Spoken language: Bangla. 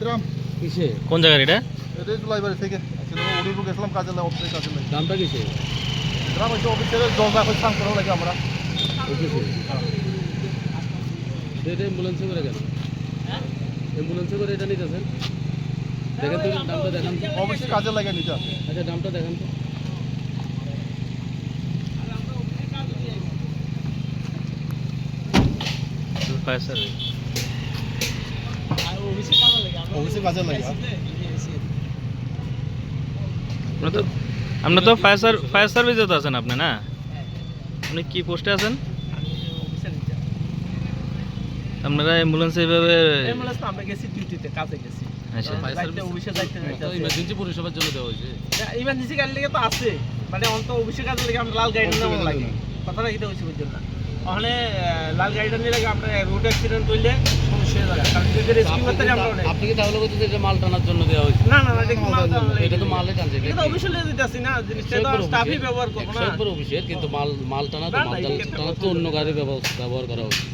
গ্রাম কিসে? কোন জায়গার এটা? এটাই জুলাইবাড়ি থেকে। উড়িপুর গেছিলাম কাজে লাগে অফিসে কাজে লাগে দামটা কিসে? গ্রাম হচ্ছে অফিসের জলদা করে সাং করা লাগে আমরা। অফিসে? তো এটা অ্যাম্বুলেন্সে করে কেন? অ্যাম্বুলেন্সে করে এটা নিতেছেন? দেখেন তো দামটা দেখান অফিসে কাজে লাগে নিতে আচ্ছা দামটা দেখান তো। ফায়ার লাগে। আপনার তো আপনার তো ফায়ার সার ফায়ার সার্ভিসে তো আছেন আপনি না? আপনি কি পোস্টে আছেন? আপনারা অ্যাম্বুলেন্সে এইভাবে আমরা গেছি ডিউটিতে কাজে গেছি। আচ্ছা। ফায়ার যাইতে সার্ভিস অফিসে যাইতে ইমার্জেন্সি পরিষেবার জন্য দেওয়া হয়েছে। ইমার্জেন্সি গাড়ি লেগে তো আছে। মানে অন্ত অফিসের কাজে লেগে আমরা লাল গাড়িটা নেওয়া লাগে। কথাটা এটা হচ্ছে বুঝছেন না। ওখানে লাল গাড়িটা নিয়ে লাগে আমরা রোড অ্যাক্সিডেন্ট হইলে রেস্কিউ করতে আমরা অনেক। আপনি কি তাহলে এটা মাল টানার জন্য দেওয়া হয়েছে? না এটা মাল টানা এটা তো মালে টানছে এটা তো অফিসে লিয়ে দিতেছি না জিনিসটা তো স্টাফই ব্যবহার করব না। একশো একবার অফিসের কিন্তু মাল মাল টানা তো না, না, মাল টানা তো অন্য গাড়ি ব্যবহার করা উচিত